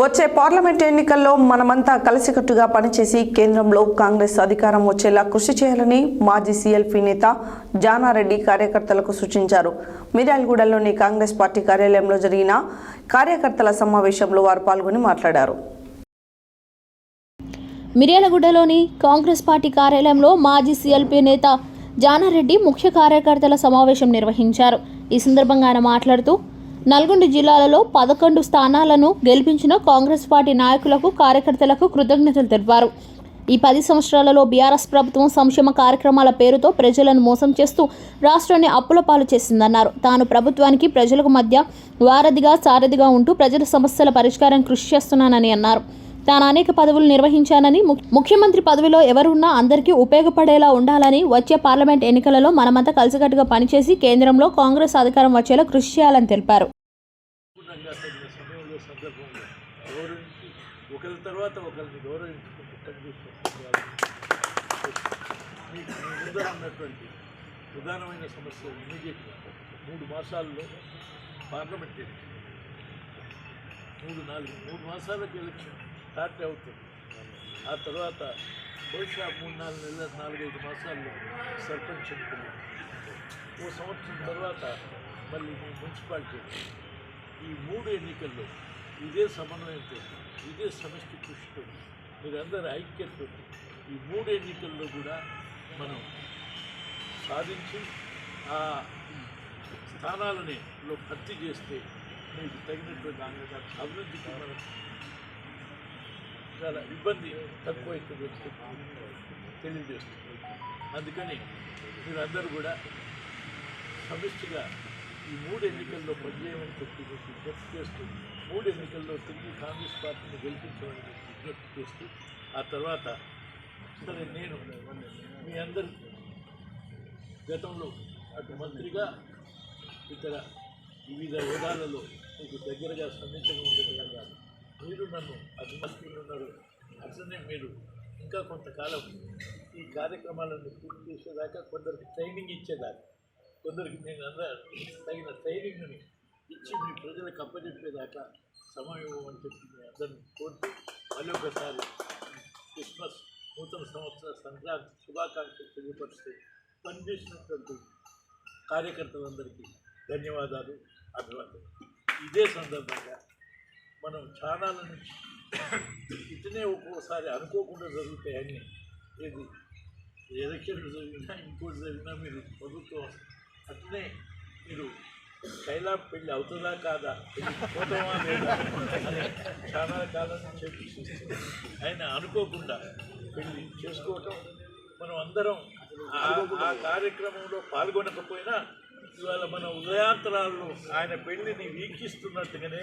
వచ్చే పార్లమెంట్ ఎన్నికల్లో మనమంతా కలిసికట్టుగా పనిచేసి కేంద్రంలో కాంగ్రెస్ అధికారం వచ్చేలా కృషి చేయాలని మాజీ సీఎల్పీ నేత జానారెడ్డి కార్యకర్తలకు సూచించారు. మిర్యాలగూడలోని కాంగ్రెస్ పార్టీ కార్యాలయంలో జరిగిన కార్యకర్తల సమావేశంలో వారు పాల్గొని మాట్లాడారు. మిర్యాలగూడలోని కాంగ్రెస్ పార్టీ కార్యాలయంలో మాజీ సీఎల్పీ నేత జానారెడ్డి ముఖ్య కార్యకర్తల సమావేశం నిర్వహించారు. ఈ సందర్భంగా ఆయన మాట్లాడుతూ నల్గొండ జిల్లాలలో పదకొండు స్థానాలను గెలిపించిన కాంగ్రెస్ పార్టీ నాయకులకు కార్యకర్తలకు కృతజ్ఞతలు తెలిపారు. ఈ పది సంవత్సరాలలో బీఆర్ఎస్ ప్రభుత్వం సంక్షేమ కార్యక్రమాల పేరుతో ప్రజలను మోసం చేస్తూ రాష్ట్రాన్ని అప్పుల పాలు చేసిందన్నారు. తాను ప్రభుత్వానికి ప్రజలకు మధ్య వారధిగా సారథిగా ఉంటూ ప్రజల సమస్యల పరిష్కారం కృషి చేస్తున్నానని అన్నారు. తాను అనేక పదవులు నిర్వహించానని ముఖ్యమంత్రి పదవిలో ఎవరున్నా అందరికీ ఉపయోగపడేలా ఉండాలని వచ్చే పార్లమెంట్ ఎన్నికలలో మనమంతా కలిసికట్టుగా పనిచేసి కేంద్రంలో కాంగ్రెస్ అధికారం వచ్చేలా కృషి చేయాలని తెలిపారు. ఒకరి తర్వాత ఒకరిని గౌరవించుకుంటూ పనిచేస్తున్నారు మీ ముందర ఉన్నటువంటి ప్రధానమైన సమస్యలు ఇమీడియట్గా మూడు మాసాల్లో పార్లమెంట్ ఎలక్షన్. మూడు నాలుగు మూడు మాసాలకు ఎలక్షన్ స్టార్ట్ అవుతుంది. ఆ తర్వాత బహుశా మూడు నాలుగు నెలల నాలుగైదు మాసాల్లో సర్పంచ్ ఎన్నికలు ఓ సంవత్సరం తర్వాత మళ్ళీ మీ మున్సిపాలిటీ ఈ మూడు ఎన్నికల్లో ఇదే సమన్వయంతో ఇదే సమష్టి కృషితో మీరందరూ ఐక్యతతో ఈ మూడు ఎన్నికల్లో కూడా మనం సాధించి ఆ స్థానాలని లో భర్తీ చేస్తే మీకు తగినటువంటి అభివృద్ధికి మనం చాలా ఇబ్బంది తక్కువ అవుతుంది తెలియజేస్తుంది అందుకని మీరందరూ కూడా సమిష్టిగా ఈ మూడు ఎన్నికల్లో పనిచేయమని చెప్పి విజ్ఞప్తి చేస్తూ మూడు ఎన్నికల్లో తిరిగి కాంగ్రెస్ పార్టీని గెలిపించమని మీకు విజ్ఞప్తి చేస్తూ ఆ తర్వాత సరే నేను మీ అందరి గతంలో అటు మంత్రిగా ఇతర వివిధ హోదాలలో మీకు దగ్గరగా సన్నిహితంగా ఉండే విధంగా మీరు నన్ను అభిమానిస్తున్నారు అట్లనే మీరు ఇంకా కొంతకాలం ఈ కార్యక్రమాలను పూర్తి చేసేదాకా కొందరికి ట్రైనింగ్ ఇచ్చేదాకా కొందరికి నేను అందరూ తగిన ట్రైనింగ్ని ఇచ్చి మీ ప్రజలకు అప్పచెప్పేదాకా సమయం ఇవ్వమని చెప్పి మీ అందరిని కోరుతూ మళ్ళీ ఒకసారి క్రిస్మస్ నూతన సంవత్సర సంక్రాంతి శుభాకాంక్షలు తెలియపరుస్తూ పనిచేసినటువంటి కార్యకర్తలందరికీ ధన్యవాదాలు అభివాదాలు ఇదే సందర్భంగా మనం చాలా నుంచి ఇతనే ఒక్కోసారి అనుకోకుండా జరుగుతాయని ఏది ఎలక్షన్లు జరిగినా ఇంకోటి జరిగినా మీరు ప్రభుత్వం అట్లనే మీరు శైలా పెళ్ళి అవుతుందా కాదా? పోతామా లేదా? చాలా కాలం చెప్పి ఆయన అనుకోకుండా పెళ్ళి చేసుకోవటం మనం అందరం ఆ- ఆ కార్యక్రమంలో పాల్గొనకపోయినా ఇవాళ మన ఉదయాంతరాల్లో ఆయన పెళ్ళిని వీక్షిస్తున్నట్టుగానే